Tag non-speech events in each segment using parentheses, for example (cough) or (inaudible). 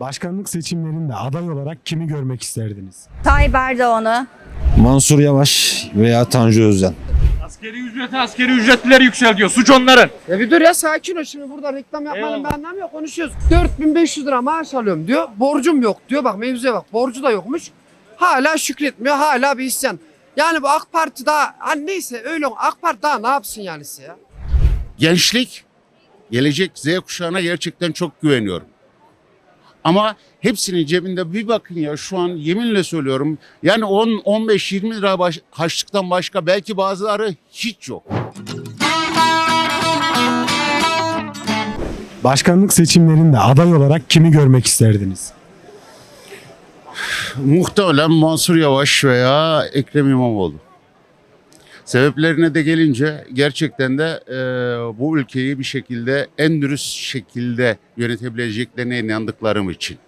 Başkanlık seçimlerinde aday olarak kimi görmek isterdiniz? Tayyip Erdoğan'ı. Mansur Yavaş veya Tanju Özden. Askeri ücreti askeri ücretliler yükseltiyor. Suç onların. Ya bir dur ya sakin ol şimdi burada reklam yapmanın bir anlamı yok konuşuyoruz. 4500 lira maaş alıyorum diyor. Borcum yok diyor. Bak mevzuya bak. Borcu da yokmuş. Hala şükretmiyor. Hala bir isyan. Yani bu AK Parti daha hani neyse öyle AK Parti daha ne yapsın yani size ya? gençlik, gelecek Z kuşağına gerçekten çok güveniyorum. Ama hepsinin cebinde bir bakın ya şu an yeminle söylüyorum. Yani 10 15 20 lira baş, harçlıktan başka belki bazıları hiç yok. Başkanlık seçimlerinde aday olarak kimi görmek isterdiniz? Muhtemelen Mansur Yavaş veya Ekrem İmamoğlu. Sebeplerine de gelince gerçekten de e, bu ülkeyi bir şekilde en dürüst şekilde yönetebileceklerine inandıklarım için.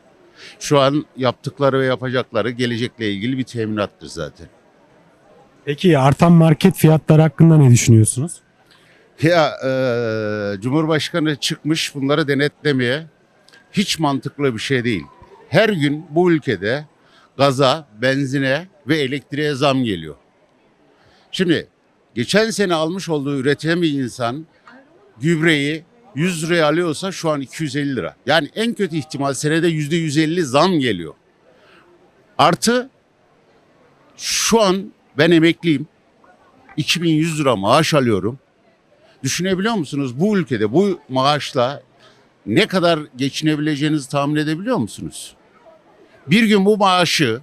Şu an yaptıkları ve yapacakları gelecekle ilgili bir teminattır zaten. Peki artan market fiyatları hakkında ne düşünüyorsunuz? Ya e, Cumhurbaşkanı çıkmış bunları denetlemeye hiç mantıklı bir şey değil. Her gün bu ülkede gaza, benzine ve elektriğe zam geliyor. Şimdi geçen sene almış olduğu üreten bir insan gübreyi 100 liraya alıyorsa şu an 250 lira. Yani en kötü ihtimal senede %150 zam geliyor. Artı şu an ben emekliyim. 2100 lira maaş alıyorum. Düşünebiliyor musunuz bu ülkede bu maaşla ne kadar geçinebileceğinizi tahmin edebiliyor musunuz? Bir gün bu maaşı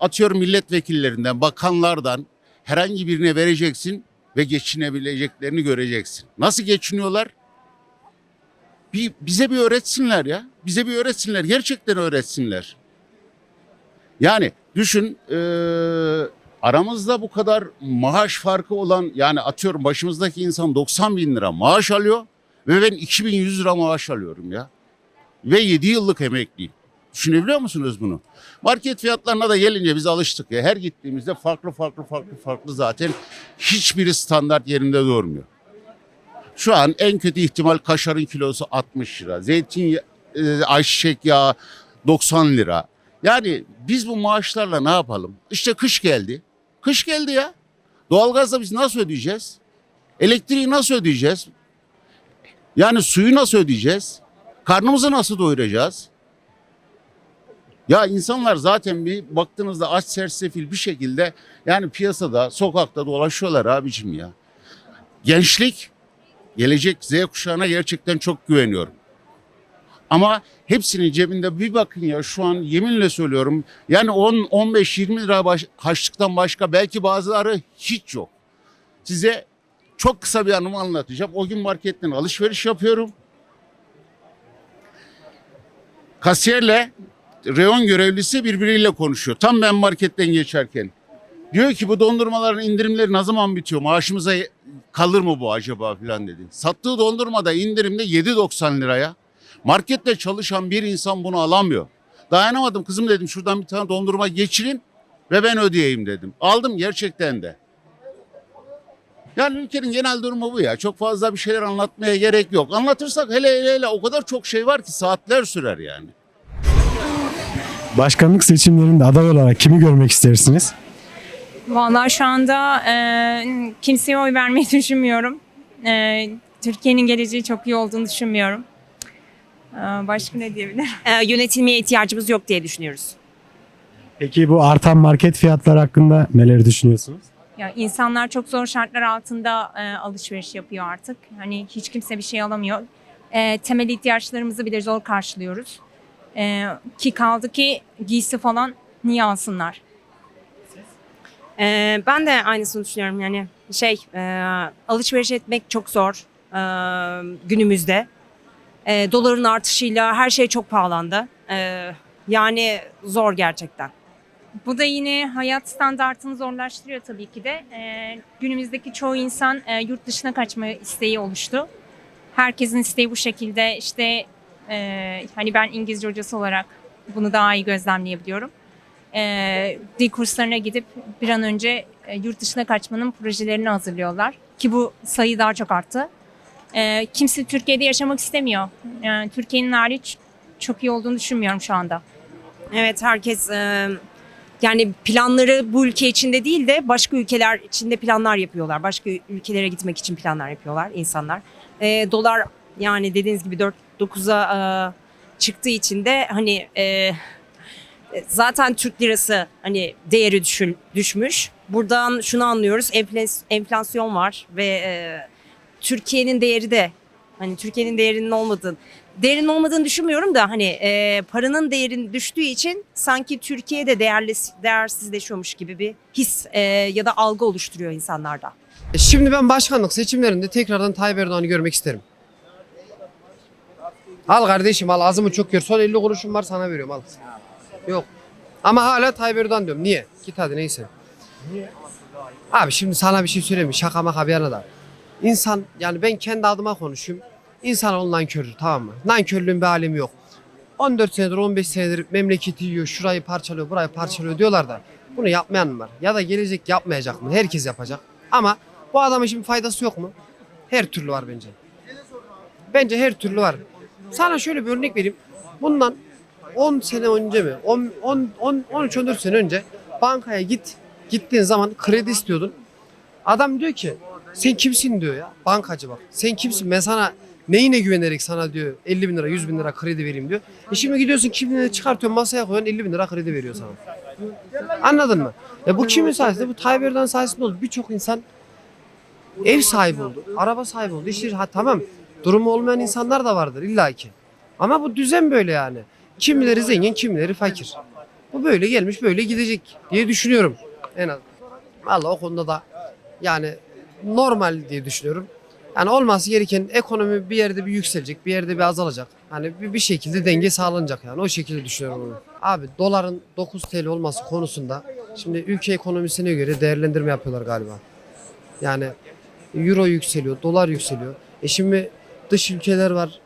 atıyorum milletvekillerinden, bakanlardan herhangi birine vereceksin ve geçinebileceklerini göreceksin. Nasıl geçiniyorlar? Bir, bize bir öğretsinler ya. Bize bir öğretsinler. Gerçekten öğretsinler. Yani düşün eee, aramızda bu kadar maaş farkı olan yani atıyorum başımızdaki insan 90 bin lira maaş alıyor ve ben 2100 lira maaş alıyorum ya. Ve 7 yıllık emekliyim. Düşünebiliyor musunuz bunu? Market fiyatlarına da gelince biz alıştık ya. Her gittiğimizde farklı farklı farklı farklı zaten hiçbiri standart yerinde durmuyor. Şu an en kötü ihtimal kaşarın kilosu 60 lira. Zeytin, e, ayçiçek yağı 90 lira. Yani biz bu maaşlarla ne yapalım? İşte kış geldi. Kış geldi ya. Doğalgazla biz nasıl ödeyeceğiz? Elektriği nasıl ödeyeceğiz? Yani suyu nasıl ödeyeceğiz? Karnımızı nasıl doyuracağız? Ya insanlar zaten bir baktığınızda aç sersefil bir şekilde yani piyasada, sokakta dolaşıyorlar abicim ya. Gençlik, gelecek Z kuşağına gerçekten çok güveniyorum. Ama hepsinin cebinde bir bakın ya şu an yeminle söylüyorum. Yani 10 15 20 lira baş, harçlıktan başka belki bazıları hiç yok. Size çok kısa bir anımı anlatacağım. O gün marketten alışveriş yapıyorum. Kasiyerle reyon görevlisi birbiriyle konuşuyor. Tam ben marketten geçerken. Diyor ki bu dondurmaların indirimleri ne zaman bitiyor? Maaşımıza kalır mı bu acaba filan dedi. Sattığı dondurmada indirimde 7.90 liraya. Markette çalışan bir insan bunu alamıyor. Dayanamadım kızım dedim şuradan bir tane dondurma geçirin ve ben ödeyeyim dedim. Aldım gerçekten de. Yani ülkenin genel durumu bu ya. Çok fazla bir şeyler anlatmaya gerek yok. Anlatırsak hele hele hele o kadar çok şey var ki saatler sürer yani. Başkanlık seçimlerinde aday olarak kimi görmek istersiniz? Vallahi şu anda e, kimseye oy vermeyi (laughs) düşünmüyorum. E, Türkiye'nin geleceği çok iyi olduğunu düşünmüyorum. E, başka ne diyebilirim? e, yönetilmeye ihtiyacımız yok diye düşünüyoruz. Peki bu artan market fiyatları hakkında neler düşünüyorsunuz? Ya insanlar çok zor şartlar altında e, alışveriş yapıyor artık. Hani hiç kimse bir şey alamıyor. E, temel ihtiyaçlarımızı bile zor karşılıyoruz. E, ki kaldı ki giysi falan niye alsınlar? E, ben de aynısını düşünüyorum yani şey e, alışveriş etmek çok zor e, günümüzde. E, doların artışıyla her şey çok pahalandı. E, yani zor gerçekten. Bu da yine hayat standartını zorlaştırıyor tabii ki de. Ee, günümüzdeki çoğu insan e, yurt dışına kaçma isteği oluştu. Herkesin isteği bu şekilde. İşte e, hani ben İngilizce hocası olarak bunu daha iyi gözlemleyebiliyorum. E, dil kurslarına gidip bir an önce e, yurt dışına kaçmanın projelerini hazırlıyorlar. Ki bu sayı daha çok arttı. E, kimse Türkiye'de yaşamak istemiyor. Yani Türkiye'nin hariç çok iyi olduğunu düşünmüyorum şu anda. Evet herkes e, yani planları bu ülke içinde değil de başka ülkeler içinde planlar yapıyorlar. Başka ülkelere gitmek için planlar yapıyorlar insanlar. E, dolar yani dediğiniz gibi 4-9'a e, çıktığı için de hani e, zaten Türk lirası hani değeri düşün, düşmüş. Buradan şunu anlıyoruz enflas- enflasyon var ve e, Türkiye'nin değeri de hani Türkiye'nin değerinin olmadığını değerinin olmadığını düşünmüyorum da hani e, paranın değerinin düştüğü için sanki Türkiye'de değerli değersizleşiyormuş gibi bir his e, ya da algı oluşturuyor insanlarda. Şimdi ben başkanlık seçimlerinde tekrardan Tayyip Erdoğan'ı görmek isterim. Al kardeşim al ağzımı çok gör. Son 50 kuruşum var sana veriyorum al. Yok. Ama hala Tayyip Erdoğan diyorum. Niye? Git hadi neyse. Abi şimdi sana bir şey söyleyeyim mi? Şaka maka bir yana da. İnsan yani ben kendi adıma konuşayım. İnsanoğlu nankördür tamam mı? Nankörlüğün bir alemi yok. 14 senedir 15 senedir memleketi yiyor, şurayı parçalıyor, burayı parçalıyor diyorlar da bunu yapmayan mı var? Ya da gelecek yapmayacak mı? Herkes yapacak. Ama bu adamın şimdi faydası yok mu? Her türlü var bence. Bence her türlü var. Sana şöyle bir örnek vereyim. Bundan 10 sene önce mi? 10 10 10 13 14 sene önce bankaya git. Gittiğin zaman kredi istiyordun. Adam diyor ki sen kimsin diyor ya. Bankacı bak. Sen kimsin? Ben sana neyine güvenerek sana diyor 50 bin lira 100 bin lira kredi vereyim diyor. E şimdi gidiyorsun kimliğini çıkartıyorsun masaya koyuyorsun 50 bin lira kredi veriyor sana. Anladın mı? E bu kimin sayesinde? Bu Tayyip Erdoğan sayesinde oldu. Birçok insan ev sahibi oldu. Araba sahibi oldu. İşte ha tamam durumu olmayan insanlar da vardır illaki. Ama bu düzen böyle yani. Kimileri zengin, kimileri fakir. Bu böyle gelmiş, böyle gidecek diye düşünüyorum en az. Valla o konuda da yani normal diye düşünüyorum. Yani olması gereken ekonomi bir yerde bir yükselecek, bir yerde bir azalacak. Hani bir, bir şekilde denge sağlanacak yani. O şekilde düşünüyorum onu. Abi doların 9 TL olması konusunda şimdi ülke ekonomisine göre değerlendirme yapıyorlar galiba. Yani euro yükseliyor, dolar yükseliyor. E şimdi dış ülkeler var.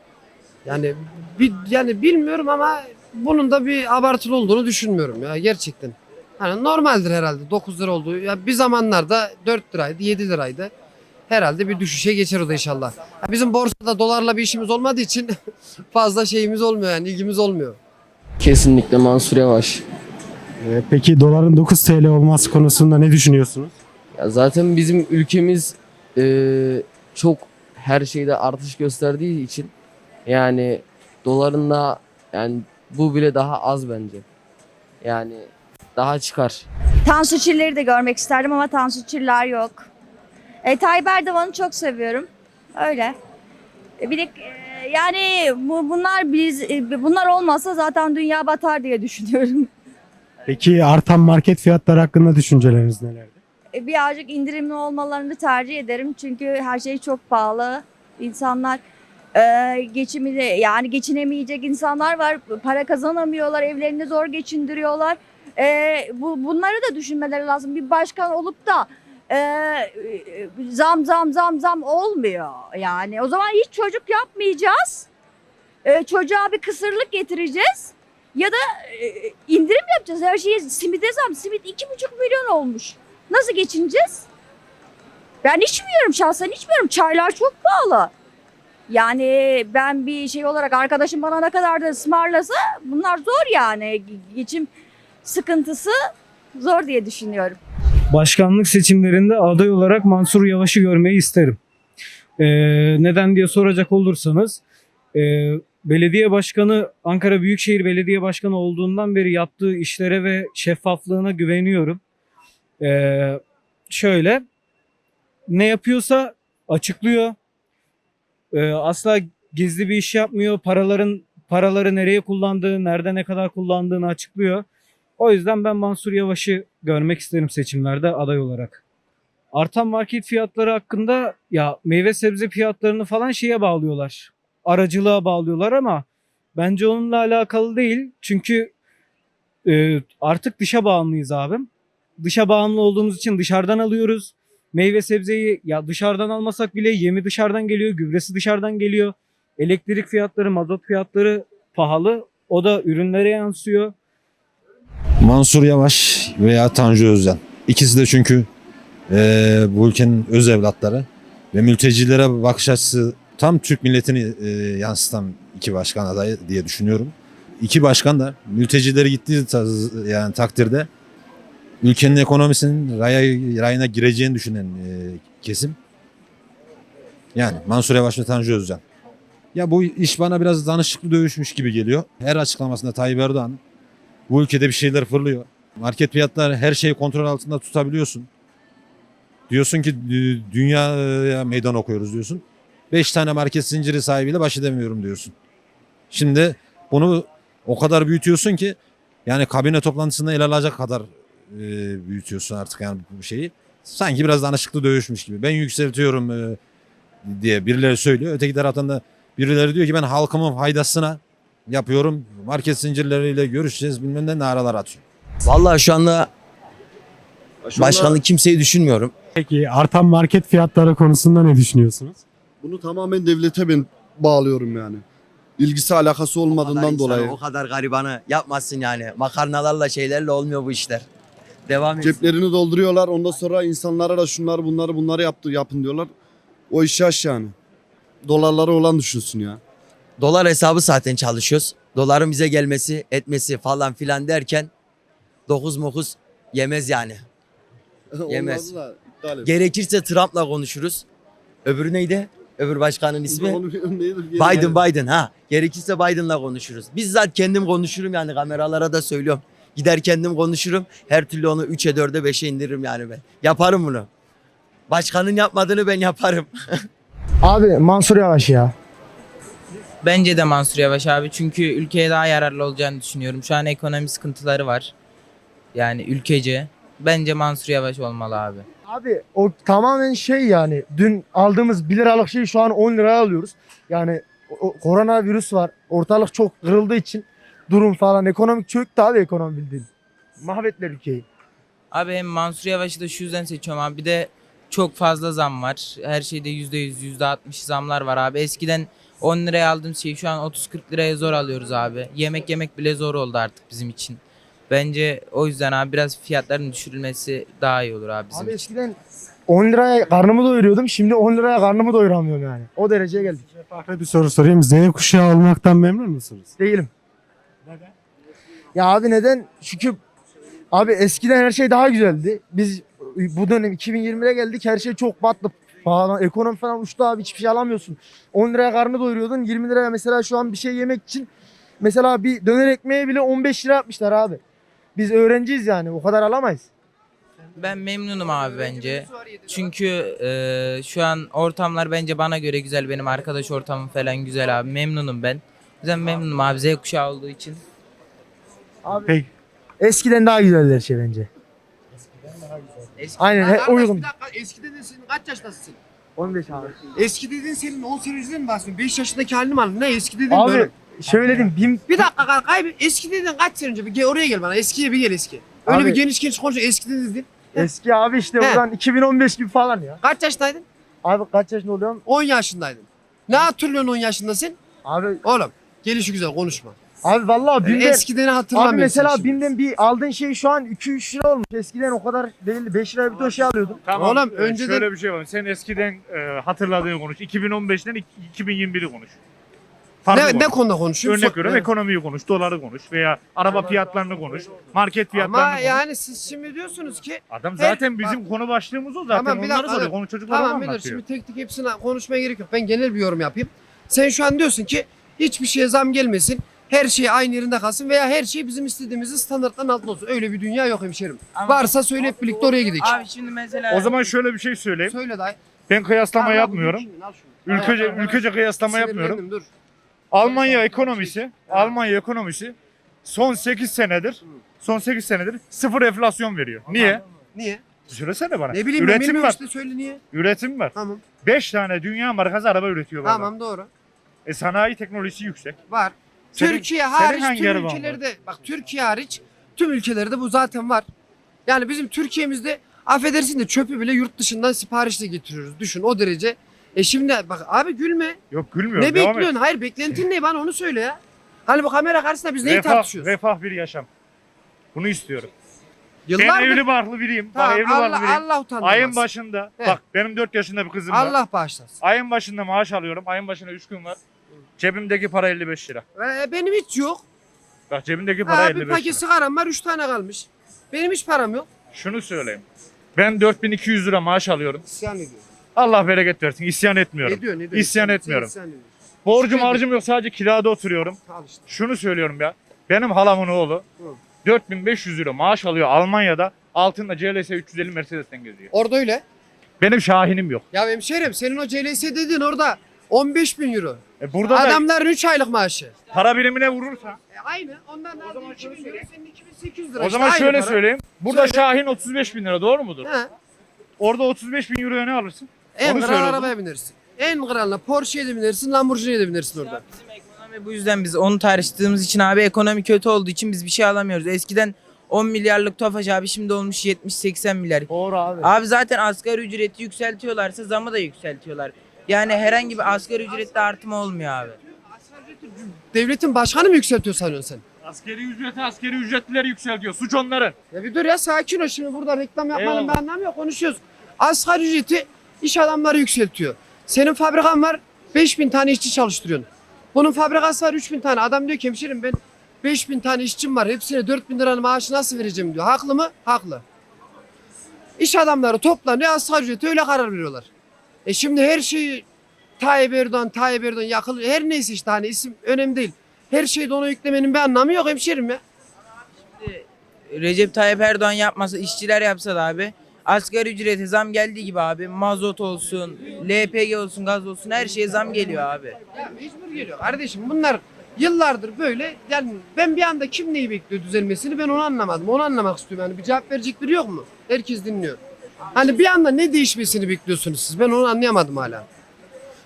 Yani bir yani bilmiyorum ama bunun da bir abartılı olduğunu düşünmüyorum ya gerçekten. Hani normaldir herhalde 9 lira olduğu. Ya bir zamanlarda 4 liraydı, 7 liraydı. Herhalde bir düşüşe geçer o da inşallah. Ya Bizim borsada dolarla bir işimiz olmadığı için (laughs) fazla şeyimiz olmuyor yani ilgimiz olmuyor. Kesinlikle Mansur Yavaş. Ee, peki doların 9 TL olması konusunda ne düşünüyorsunuz? Ya zaten bizim ülkemiz eee, çok her şeyde artış gösterdiği için yani doların da yani bu bile daha az bence. Yani daha çıkar. Tansu Çiller'i de görmek isterdim ama Tansu Çiller yok. E, Tayyip Erdoğan'ı çok seviyorum. Öyle. E, bir de e, yani bu, bunlar biz e, bunlar olmasa zaten dünya batar diye düşünüyorum. Peki artan market fiyatları hakkında düşünceleriniz nelerdir? E, birazcık indirimli olmalarını tercih ederim çünkü her şey çok pahalı. İnsanlar e, geçimini yani geçinemeyecek insanlar var. Para kazanamıyorlar, evlerini zor geçindiriyorlar. E, bu bunları da düşünmeleri lazım. Bir başkan olup da e, zam zam zam zam olmuyor. Yani o zaman hiç çocuk yapmayacağız. E, çocuğa bir kısırlık getireceğiz. Ya da e, indirim yapacağız. Her şeye simide zam. Simit iki buçuk milyon olmuş. Nasıl geçineceğiz? Ben içmiyorum şahsen içmiyorum. Çaylar çok pahalı. Yani ben bir şey olarak arkadaşım bana ne kadar da ısmarlasa bunlar zor yani. Geçim sıkıntısı zor diye düşünüyorum. başkanlık seçimlerinde aday olarak Mansur Yavaş'ı görmeyi isterim. Ee, neden diye soracak olursanız e, belediye başkanı Ankara Büyükşehir Belediye Başkanı olduğundan beri yaptığı işlere ve şeffaflığına güveniyorum. Ee, şöyle ne yapıyorsa açıklıyor. Ee, asla gizli bir iş yapmıyor. Paraların paraları nereye kullandığı, nerede ne kadar kullandığını açıklıyor. O yüzden ben Mansur Yavaş'ı görmek isterim seçimlerde aday olarak. Artan market fiyatları hakkında ya meyve sebze fiyatlarını falan şeye bağlıyorlar. Aracılığa bağlıyorlar ama bence onunla alakalı değil. Çünkü e, artık dışa bağımlıyız abim. Dışa bağımlı olduğumuz için dışarıdan alıyoruz. Meyve sebzeyi ya dışarıdan almasak bile yemi dışarıdan geliyor, gübresi dışarıdan geliyor. Elektrik fiyatları, mazot fiyatları pahalı. O da ürünlere yansıyor. Mansur Yavaş veya Tanju Özden. İkisi de çünkü eee, bu ülkenin öz evlatları ve mültecilere bakış açısı tam Türk milletini eee, yansıtan iki başkan adayı diye düşünüyorum. iki başkan da mültecileri gittiği yani takdirde ülkenin ekonomisinin raya, rayına gireceğini düşünen e, kesim. Yani Mansur Yavaş ve Tanju Özcan. Ya bu iş bana biraz danışıklı dövüşmüş gibi geliyor. Her açıklamasında Tayyip Erdoğan bu ülkede bir şeyler fırlıyor. Market fiyatları her şeyi kontrol altında tutabiliyorsun. Diyorsun ki dü- dünyaya meydan okuyoruz diyorsun. 5 tane market zinciri sahibiyle baş edemiyorum diyorsun. Şimdi bunu o kadar büyütüyorsun ki yani kabine toplantısında ele alacak kadar e, büyütüyorsun artık yani bu şeyi. Sanki biraz danışıklı dövüşmüş gibi. Ben yükseltiyorum e, diye birileri söylüyor. Öteki taraftan da birileri diyor ki ben halkımın faydasına yapıyorum. Market zincirleriyle görüşeceğiz bilmem ne naralar atıyor. Vallahi şu anda başkanlık kimseyi düşünmüyorum. Peki artan market fiyatları konusunda ne düşünüyorsunuz? Bunu tamamen devlete ben bağlıyorum yani. İlgisi alakası olmadığından dolayı. O kadar garibanı yapmasın yani. Makarnalarla şeylerle olmuyor bu işler. Devam et. Ceplerini dolduruyorlar. Ondan sonra insanlara da şunları bunları bunları yaptı yapın diyorlar. O iş yaş yani. Dolarları olan düşünsün ya. Dolar hesabı zaten çalışıyoruz. Doların bize gelmesi, etmesi falan filan derken 9 mokuz yemez yani. (laughs) Yemez. İptal et. Gerekirse Trump'la konuşuruz. Öbürü neydi? Öbür başkanın ismi? Onu bilmiyorum, neydi? Biden Biden ha. Gerekirse Biden'la konuşuruz. Bizzat kendim konuşurum yani kameralara da söylüyorum. Gider kendim konuşurum. Her türlü onu 3'e 4'e 5'e indiririm yani ben. Yaparım bunu. Başkanın yapmadığını ben yaparım. (laughs) Abi Mansur Yavaş ya. Bence de Mansur Yavaş abi çünkü ülkeye daha yararlı olacağını düşünüyorum. Şu an ekonomi sıkıntıları var. Yani ülkece. Bence Mansur Yavaş olmalı abi. Abi o tamamen şey yani dün aldığımız 1 liralık şeyi şu an 10 liraya alıyoruz. Yani o, o- koronavirüs var. Ortalık çok kırıldığı için durum falan ekonomik çöktü abi ekonomi bildiğin. Mahvettiler ülkeyi. Abi hem Mansur Yavaş'ı da şu yüzden seçiyorum abi. Bir de çok fazla zam var. Her şeyde %100, %60 zamlar var abi. Eskiden 10 liraya aldığım şeyi şu an 30-40 liraya zor alıyoruz abi. Yemek yemek bile zor oldu artık bizim için. Bence o yüzden abi biraz fiyatların düşürülmesi daha iyi olur abi bizim Abi için. eskiden 10 liraya karnımı doyuruyordum. Şimdi 10 liraya karnımı doyuramıyorum yani. O dereceye geldik. Farklı bir soru sorayım. Z kuşağı olmaktan memnun musunuz? Değilim. Ya abi neden? Çünkü abi eskiden her şey daha güzeldi. Biz bu dönem 2020'de geldik her şey çok battı. Falan, ekonomi falan uçtu abi hiçbir şey alamıyorsun. 10 liraya karnını doyuruyordun 20 liraya mesela şu an bir şey yemek için mesela bir döner ekmeğe bile 15 lira yapmışlar abi. Biz öğrenciyiz yani o kadar alamayız. Ben memnunum abi bence. Çünkü e, şu an ortamlar bence bana göre güzel. Benim arkadaş ortamım falan güzel abi. Memnunum ben. O yüzden memnunum abi Z kuşağı olduğu için. Abi Peki. eskiden daha güzeldi her şey bence. Aynen he, uygun. Bir dakika eski dedin senin kaç yaşındasın? 15 abi. Eski dediğin senin 10 sene önceden mi bahsediyorsun? 5 yaşındaki halini mi aldın? Ne eski dediğin Abi böyle. şöyle diyeyim bin, Bir dakika kanka abi eski dediğin kaç sene önce? Bir gel oraya gel bana. Eskiye bir gel eski. Öyle Abi- bir geniş geniş konuş. Eski dedin. eski abi işte He. buradan 2015 gibi falan ya. Kaç yaşındaydın? Abi kaç yaşında oluyorum? 10 yaşındaydın. Ne hatırlıyorsun 10 yaşındasın? Abi Oğlum gelişi güzel konuşma. Abi vallahi Yani binden eskideni Abi mesela şimdi. binden bir aldığın şey şu an 2-3 lira olmuş. Eskiden o kadar değildi. 5 liraya bir ton şey alıyordun. Tamam. Oğlum, e, önceden- Şöyle bir şey var. Sen eskiden e, hatırladığını konuş. 2015'ten ik- 2021'i konuş. Farkı Ne, ne konuş. konuda konuşuyorsun? Örnek veriyorum Evet. ekonomiyi konuş, doları konuş veya araba fiyatlarını konuş, market fiyatlarını Ama konuş. yani siz şimdi diyorsunuz ki Adam Her- zaten bizim konu başlığımız o zaten. Tamam, bir Onları dakika, soruyor. Konu çocuklara tamam tamam, bilir anlatıyor. şimdi tek tek hepsine konuşmaya gerek yok. Ben genel bir yorum yapayım. Sen şu an diyorsun ki hiçbir şeye zam gelmesin. Her şey aynı yerinde kalsın veya her şey bizim istediğimizin standartların altında olsun. Öyle bir dünya yok hemşerim. Ama- Varsa söyle hep birlikte oraya gidelim. Abi şimdi mesela... O zaman şöyle bir şey söyleyeyim. Söyle dayı. Ben kıyaslama Al, al, yapmıyorum. al şunu, al şunu. Ülkece Al, al, al. ülkece kıyaslama Sinirlendim, yapmıyorum. Dur. Almanya ekonomisi, Almanya ekonomisi son 8 senedir son 8 senedir sıfır enflasyon veriyor. Niye? Niye? Söylesene bana. Ne bileyim ben Üretim bilmiyorum var. işte söyle niye. Üretim var. Tamam. 5 tane dünya markası araba üretiyorlar. adam. Tamam doğru. E sanayi teknolojisi yüksek. Var. Senin- Türkiye senin hariç hangi tüm araban ülkelerde bak Türkiye hariç tüm ülkelerde bu zaten var. Yani bizim Türkiye'mizde affedersin de çöpü bile yurt dışından siparişle getiriyoruz. Düşün o derece. E şimdi bak abi gülme. Yok gülmüyorum. ne devam et. bekliyorsun? Hayır beklentin ne bana onu söyle ya. Hani bu kamera karşısında biz neyi Refah, tartışıyoruz? refah bir yaşam. Bunu istiyorum. Ben Yıllardır evli barklı biriyim. Bak evli Allah, biriyim. Allah utandırmaz. Ayın başında He. bak benim 4 yaşında bir kızım var. Allah bağışlasın. Ayın başında maaş alıyorum. Ayın başına 3 gün var. Cebimdeki para 55 lira. Ee, benim hiç yok. Bak cebindeki para Ha, 55 bir lira. paket sigaram var 3 tane kalmış. Benim hiç param yok. Şunu söyleyeyim. Ben 4200 lira maaş alıyorum. İsyan ediyor. Allah bereket versin. İsyan etmiyorum. Ediyor ne diyor? İsyan etmiyorum. isyan ediyorsun. Borcum harcım yok sadece kirada oturuyorum. Al işte. Şunu söylüyorum ya. Benim halamın oğlu Hı. 4500 lira maaş alıyor Almanya'da. Altında CLS 350 Mercedes'ten geziyor. Orada öyle. Benim Şahin'im yok. Ya hemşerim senin o CLS dediğin orada 15 bin euro. E burada da Adamların 3 aylık maaşı. para birimine vurursa E aynı. Ondan o zaman 2000 lira senin 2800 lira. o zaman şöyle söyleyeyim. Burada Söyle. Şahin 35 bin lira doğru mudur? He. Orada 35 bin euroya ne alırsın? En Onu kral söyle o zaman. arabaya binersin. En kralına Porsche'ye de binersin, Lamborghini'ye de binersin orada. Bizim ekonomi bu yüzden biz onu tartıştığımız için abi ekonomi kötü olduğu için biz bir şey alamıyoruz. Eskiden 10 milyarlık Tofaş abi şimdi olmuş 70-80 milyar. Doğru abi. Abi zaten asgari ücreti yükseltiyorlarsa zamı da yükseltiyorlar. Yani herhangi bir asgari ücrette artma olmuyor abi. Devletin başkanı mı yükseltiyor sanıyorsun sen? Askeri ücreti askeri ücretliler yükseltiyor. Suç onların. Ya bir dur ya sakin ol şimdi burada reklam yapmanın Eyvallah. bir anlamı yok konuşuyoruz. Asgari ücreti iş adamları yükseltiyor. Senin fabrikan var 5000 tane işçi çalıştırıyorsun. Bunun fabrikası var 3000 tane. Adam diyor ki hemşerim ben 5000 tane işçim var. Hepsine 4000 liranın maaşı nasıl vereceğim diyor. Haklı mı? Haklı. İş adamları toplanıyor asgari ücreti öyle karar veriyorlar. E şimdi her şeyi Tayyip Erdoğan, Tayyip Erdoğan yakıl her neyse işte hani isim önemli değil. Her şeyi de ona yüklemenin bir anlamı yok hemşerim ya. Recep Tayyip Erdoğan yapmasa, işçiler yapsa da abi asgari ücrete zam geldiği gibi abi mazot olsun, LPG olsun, gaz olsun her şeye zam geliyor abi. Ya mecbur geliyor kardeşim bunlar yıllardır böyle yani ben bir anda kim neyi bekliyor düzelmesini ben onu anlamadım. Onu anlamak istiyorum yani bir cevap verecek biri yok mu? Herkes dinliyor. Hani bir anda ne değişmesini bekliyorsunuz siz ben onu anlayamadım hala.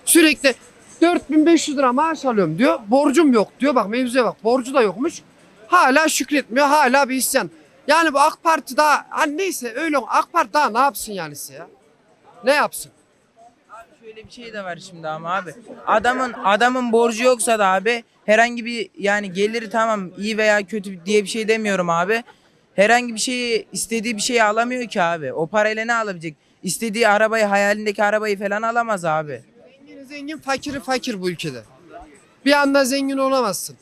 Sürekli 4500 lira maaş alıyorum diyor. Borcum yok diyor. Bak mevzuya bak. Borcu da yokmuş. Hala şükretmiyor. Hala bir isyan. Yani bu AK Parti daha hani neyse öyle AK Parti daha ne yapsın yani size ya? Ne yapsın? Şöyle bir şey de var şimdi ama abi. Adamın adamın borcu yoksa da abi herhangi bir yani geliri tamam iyi veya kötü diye bir şey demiyorum abi. Herhangi bir şeyi istediği bir şeyi alamıyor ki abi. O parayla ne alabilecek? İstediği arabayı hayalindeki arabayı falan alamaz abi. Zengin zengin, fakiri fakir bu ülkede. Bir anda zengin olamazsın.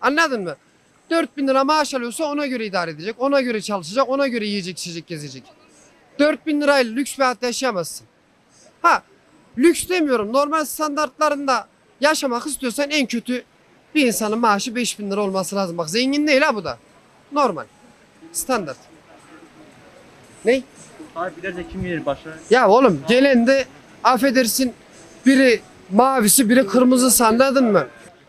Anladın mı? 4000 lira maaş alıyorsa ona göre idare edecek, ona göre çalışacak, ona göre yiyecek, içecek, gezecek. 4000 lirayla lüks bir hayat yaşayamazsın. Ha, lüks demiyorum. Normal standartlarında yaşamak istiyorsan en kötü bir insanın maaşı 5000 lira olması lazım. Bak zengin değil ha bu da. Normal. Standart. Ne? Abi giderse kim gelir başa? Ya oğlum gelen de affedersin biri mavisi biri kırmızısı anladın mı?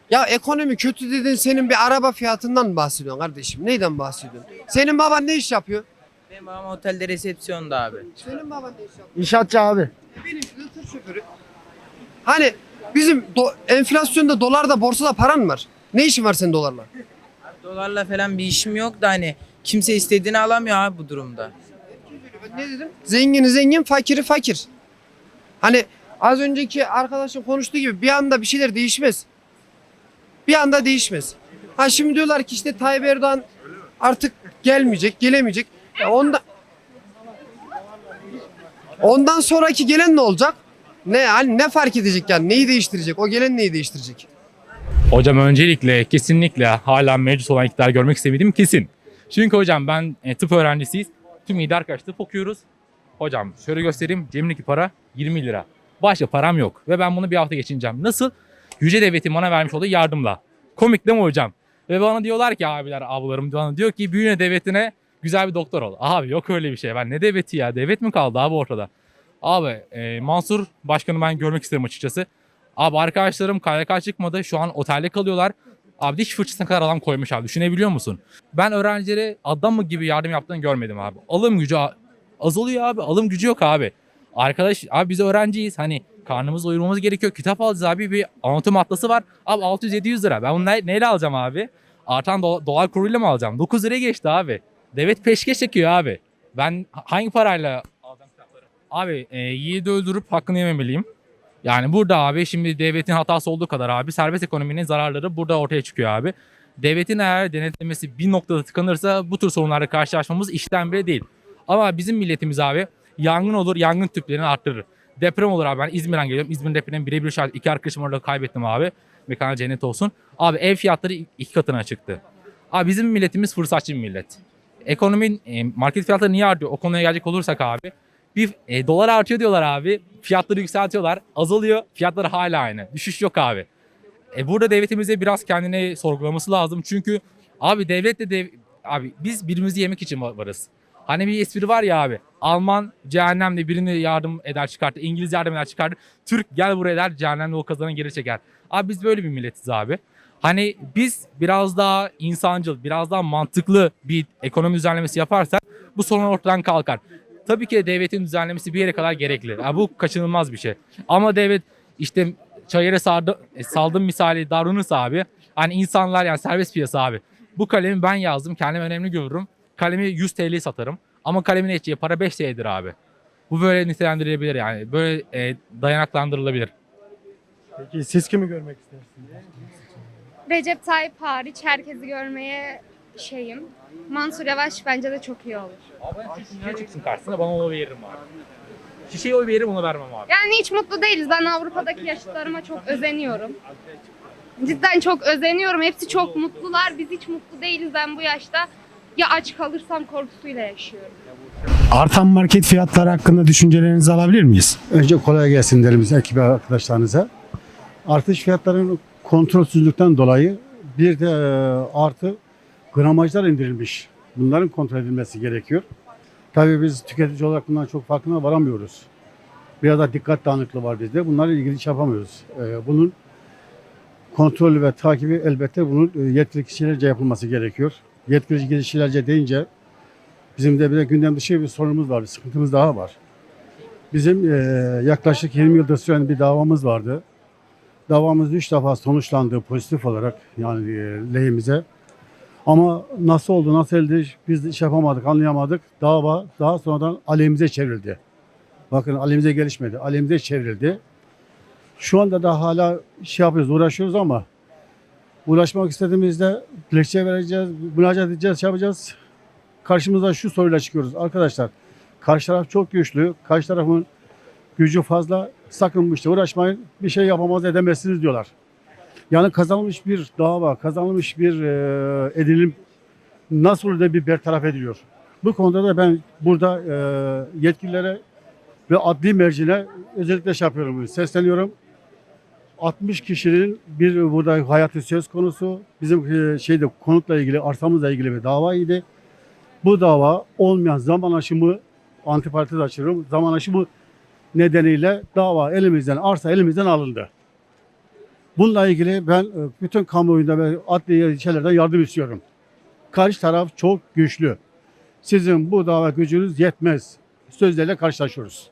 Ya ekonomi kötü dedin senin bir araba fiyatından mı bahsediyorsun kardeşim? Neyden bahsediyorsun? Senin baban ne iş yapıyor? Benim babam otelde resepsiyonda abi. Senin baban ne iş yapıyor? İnşaatçı abi. Benim tır şoförü. Hani bizim do- enflasyonda dolarda borsada paran var. Ne işin var senin dolarla? Dolarla falan bir işim yok da hani kimse istediğini alamıyor abi bu durumda. Ne dedim? Zengini zengin, fakiri fakir. Hani az önceki arkadaşın konuştuğu gibi bir anda bir şeyler değişmez. Bir anda değişmez. Ha şimdi diyorlar ki işte Tayyip Erdoğan artık gelmeyecek, gelemeyecek. Ya onda Ondan sonraki gelen ne olacak? Ne hani ne fark edecek yani? Neyi değiştirecek? O gelen neyi değiştirecek? Hocam öncelikle kesinlikle hala mevcut olan iktidar görmek istemediğim kesin. Çünkü hocam ben e, tıp öğrencisiyiz. Tüm iyi arkadaş tıp okuyoruz. Hocam şöyle göstereyim. Cebimdeki para 20 lira. Başka param yok. Ve ben bunu bir hafta geçineceğim. Nasıl? Yüce Devlet'in bana vermiş olduğu yardımla. Komik değil mi hocam? Ve bana diyorlar ki abiler, ablalarım bana diyor ki büyüne devletine güzel bir doktor ol. Abi yok öyle bir şey. Ben ne devleti ya? Devlet mi kaldı abi ortada? Abi e, Mansur Başkan'ı ben görmek isterim açıkçası. Abi arkadaşlarım KYK çıkmadı. Şu an otelde kalıyorlar. Abi diş fırçasına kadar adam koymuş abi. Düşünebiliyor musun? Ben öğrencilere adam mı gibi yardım yaptığını görmedim abi. Alım gücü azalıyor abi. Alım gücü yok abi. Arkadaş abi biz öğrenciyiz. Hani karnımızı doyurmamız gerekiyor. Kitap alacağız abi. Bir anatomi atlası var. Abi 600-700 lira. Ben bunu ne- neyle alacağım abi? Artan do- dolar kuruyla mı alacağım? 9 liraya geçti abi. Devlet peşkeş çekiyor abi. Ben hangi parayla alacağım kitapları? Abi e, yiğidi öldürüp hakkını yememeliyim. Yani burada abi şimdi devletin hatası olduğu kadar abi serbest ekonominin zararları burada ortaya çıkıyor abi. Devletin eğer denetlemesi bir noktada tıkanırsa bu tür sorunlarla karşılaşmamız işten bile değil. Ama bizim milletimiz abi yangın olur yangın tüplerini arttırır. Deprem olur abi ben İzmir'den geliyorum. İzmir depreminin birebir şahit. iki arkadaşım orada kaybettim abi. Mekanı cennet olsun. Abi ev fiyatları iki katına çıktı. Abi bizim milletimiz fırsatçı bir millet. Ekonomin, e, market fiyatları niye artıyor? O konuya gelecek olursak abi. Bir e, dolar artıyor diyorlar abi. Fiyatları yükseltiyorlar. Azalıyor. Fiyatları hala aynı. Düşüş yok abi. E, burada devletimize biraz kendini sorgulaması lazım. Çünkü abi devletle dev, abi biz birbirimizi yemek için var- varız. Hani bir espri var ya abi. Alman cehennemde birini yardım eder çıkartır. İngiliz yardım eder çıkartır. Türk gel buraya der cehennemde o kazanı geri çeker. Abi biz böyle bir milletiz abi. Hani biz biraz daha insancıl, biraz daha mantıklı bir ekonomi düzenlemesi yaparsak bu sorun ortadan kalkar. Tabii ki de devletin düzenlemesi bir yere kadar gerekli. Yani bu kaçınılmaz bir şey. Ama devlet işte çayıra sardı, e, saldım misali davranırsa abi hani insanlar yani serbest piyasa abi. Bu kalemi ben yazdım kendime önemli görürüm. Kalemi 100 TL'ye satarım ama kalemin edeceği para 5 TL'dir abi. Bu böyle nitelendirilebilir yani böyle e, dayanaklandırılabilir. Peki siz kimi görmek istersiniz? Recep Tayyip hariç herkesi görmeye şeyim. Mansur Yavaş bence de çok iyi olur. Abi ben şişeye çıksın karşısına bana oy veririm abi. Şişeye oy veririm ona vermem abi. Yani hiç mutlu değiliz. Ben Avrupa'daki yaşıtlarıma çok özeniyorum. Cidden çok özeniyorum. Hepsi çok mutlular. Biz hiç mutlu değiliz. Ben bu yaşta ya aç kalırsam korkusuyla yaşıyorum. Artan market fiyatları hakkında düşüncelerinizi alabilir miyiz? Önce kolay gelsin derim biz ekibe arkadaşlarınıza. Artış fiyatlarının kontrolsüzlükten dolayı bir de e, artı gramajlar indirilmiş. Bunların kontrol edilmesi gerekiyor. Tabii biz tüketici olarak bundan çok farkına varamıyoruz. Biraz da dikkat dağınıklığı var bizde. Bunlarla ilgili iş yapamıyoruz. E, Bunun kontrolü ve takibi elbette bunun e, yetkili kişilerce yapılması gerekiyor. Yetkili kişilerce deyince bizim de bir de gündem dışı bir sorunumuz var, bir sıkıntımız daha var. Bizim e, yaklaşık 20 yıldır süren bir davamız vardı. Davamız üç defa sonuçlandı pozitif olarak yani e, lehimize. Ama nasıl oldu, nasıl elde biz iş yapamadık, anlayamadık. Dava daha sonradan aleyhimize çevrildi. Bakın aleyhimize gelişmedi, aleyhimize çevrildi. Şu anda da hala şey yapıyoruz, uğraşıyoruz ama uğraşmak istediğimizde dilekçe vereceğiz, müracaat edeceğiz, şey yapacağız. Karşımıza şu soruyla çıkıyoruz. Arkadaşlar karşı taraf çok güçlü, karşı tarafın gücü fazla, sakın bu işte uğraşmayın, bir şey yapamaz edemezsiniz diyorlar. Yani kazanılmış bir dava, kazanılmış bir e, edilim nasıl da bir bertaraf ediliyor. Bu konuda da ben burada e, yetkililere ve adli mercine özellikle şey yapıyorum, sesleniyorum. 60 kişinin bir burada hayatı söz konusu. Bizim e, şeyde konutla ilgili, arsamızla ilgili bir davaydı. Bu dava olmayan zaman aşımı antiparantez açıyorum. Zaman aşımı nedeniyle dava elimizden, arsa elimizden alındı. Bununla ilgili ben e, bütün kamuoyunda ve adli şeylerden yardım istiyorum. Karşı taraf çok güçlü. Sizin bu dava gücünüz yetmez. Sözlerle karşılaşıyoruz.